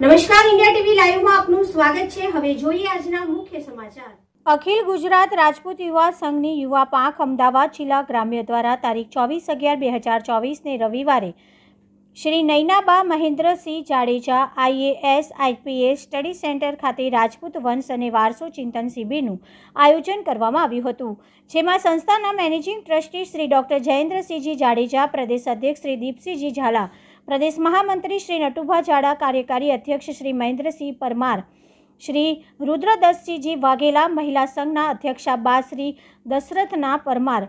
નમસ્કાર, India TV લાઈવમાં આપનું સ્વાગત છે. હવે જોઈએ આજના મુખ્ય સમાચાર. અખિલ ગુજરાત રાજપૂત યુવા સંઘની યુવા પાંખ અમદાવાદ જિલ્લા ગ્રામ્ય દ્વારા તારીખ ચોવીસ અગિયાર બે હજાર ચોવીસને રવિવારે Shri Nainaba Mahendrasinh Jadeja IAS, IPS, study centre ખાતે રાજપૂત વંશ અને વારસો ચિંતન શિબિરનું આયોજન કરવામાં આવ્યું હતું, જેમાં સંસ્થાના managing trustee Shri doctor Jayendrasinhji Jadeja, પ્રદેશ અધ્યક્ષ શ્રી દીપસિંહજી ઝાલા પ્રદેશ મહામંત્રી શ્રી નટુભા ઝાડા, કાર્યકારી અધ્યક્ષ શ્રી મહેન્દ્રસિંહ પરમાર, શ્રી રુદ્રદસજીજી વાઘેલા, મહિલા સંઘના અધ્યક્ષા બા શ્રી દશરથના પરમાર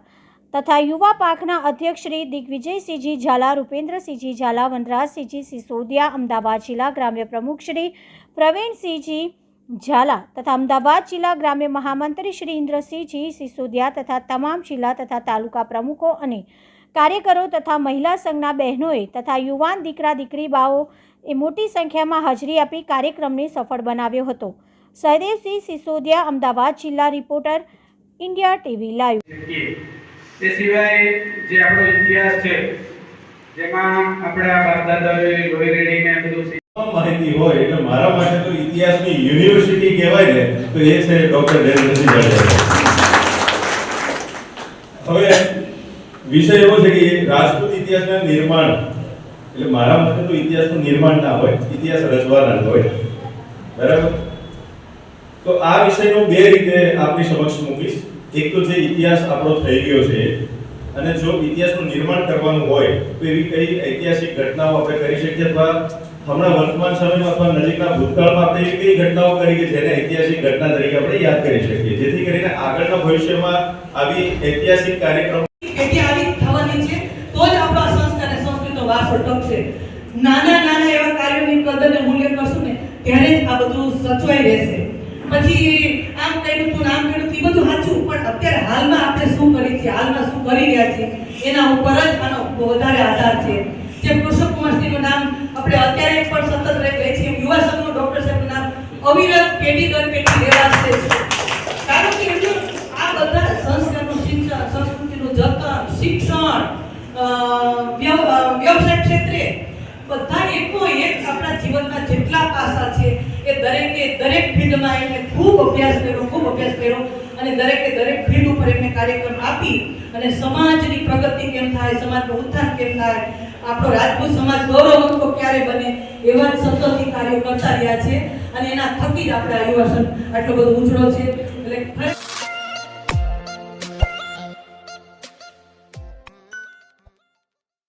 તથા યુવા પાકના અધ્યક્ષ શ્રી દિગ્વિજયસિંહજી ઝાલા, રૂપેન્દ્રસિંહજી ઝાલા, વનરાજસિંહજી સિસોદિયા, અમદાવાદ જિલ્લા ગ્રામ્ય પ્રમુખ શ્રી પ્રવીણસિંહજી ઝાલા તથા અમદાવાદ જિલ્લા ગ્રામ્ય મહામંત્રી શ્રી ઇન્દ્રસિંહજી સિસોદિયા તથા તમામ જિલ્લા તથા તાલુકા પ્રમુખો અને કાર્યકરો તથા મહિલા સંઘના બહેનોએ તથા યુવાન દીકરા દીકરી બાઓ એ મોટી સંખ્યામાં હાજરી આપી કાર્યક્રમને સફળ બનાવ્યો હતો. સહદેવસિંહ સિસોદિયા અમદાવાદ જિલ્લા રિપોર્ટર ઇન્ડિયા ટીવી લાઈવ. તે સિવાય જે આપણો ઇતિહાસ છે જેમાં આપણા બાપ દાદાઓએ લોહી રેડીને બધું માહિતી હોય એટલે મારા માટે તો ઇતિહાસની યુનિવર્સિટી કહેવાય ને તો એ છે ડોક્ટર જયેન્દ્રસિંહ જાડેજા હવે વિષય એવો છે કે રાજપૂત ઇતિહાસના નિર્માણ, એટલે મારા મતે તો ઇતિહાસનું નિર્માણ ના હોય, ઇતિહાસ રચવાના હોય. બરાબર? તો આ વિષયનો બે રીતે આપની સમક્ષ મૂકીશ. એક તો જે ઇતિહાસ આપણો થઈ ગયો છે, અને જો ઇતિહાસનું નિર્માણ કરવાનું હોય, તો એવી કઈ ઐતિહાસિક ઘટનાઓ આપણે કરી શકીએ અથવા હમણાં વર્તમાન સમયમાં અથવા નજીકના ભૂતકાળમાં આપણે એવી કઈ ઘટનાઓ કરી કે જેને ઐતિહાસિક ઘટના તરીકે આપણે યાદ કરી શકીએ, જેથી કરીને આગળના ભવિષ્યમાં આવી ઐતિહાસિક કાર્યક્રમ આવી થવાની છે, તો જ આપણો સંસ્કાર અને સંસ્કૃતિનો વારસો ટકશે નાના નાના એવા કાર્યોની કદર અને મૂલ્ય કરશું ને, ત્યારે જ આ બધું સચવાઈ રહેશે. પછી આમ કર્યું તું ને આમ કર્યું એ બધું સાચું, પણ અત્યારે હાલમાં આપણે શું કરી છે હાલમાં શું કરી રહ્યા છીએ, એના ઉપર જ આનો વધારે આધાર છે. જે પુરુષોત્તમ કુમારસિંહનું નામ આપણે અત્યારે પણ સતત રહી ગઈ છે એમ યુવા સંઘનું ડોક્ટર સાહેબનું નામ અવિરત પેઢી દર પેઢી છે. કારણ કે આ બધા જતન, શિક્ષણ વ્યવસાય ક્ષેત્રે બધા એકો એક આપણા જીવનના જેટલા પાસા છે એ દરેકે દરેક ફિલ્ડમાં એમને ખૂબ અભ્યાસ કર્યો, ખૂબ અભ્યાસ કર્યો અને દરેકે દરેક ફિલ્ડ ઉપર એમને કાર્યક્રમ આપી અને સમાજની પ્રગતિ કેમ થાય, સમાજનું ઉત્થાન કેમ થાય, આપણો રાજપૂત સમાજ ગૌરવવંતો ક્યારે બને એવા જ સતત કાર્યો કરતા રહ્યા છે અને એના થકી જ આપણા આ યુવા આટલો બધો ઉજળો છે.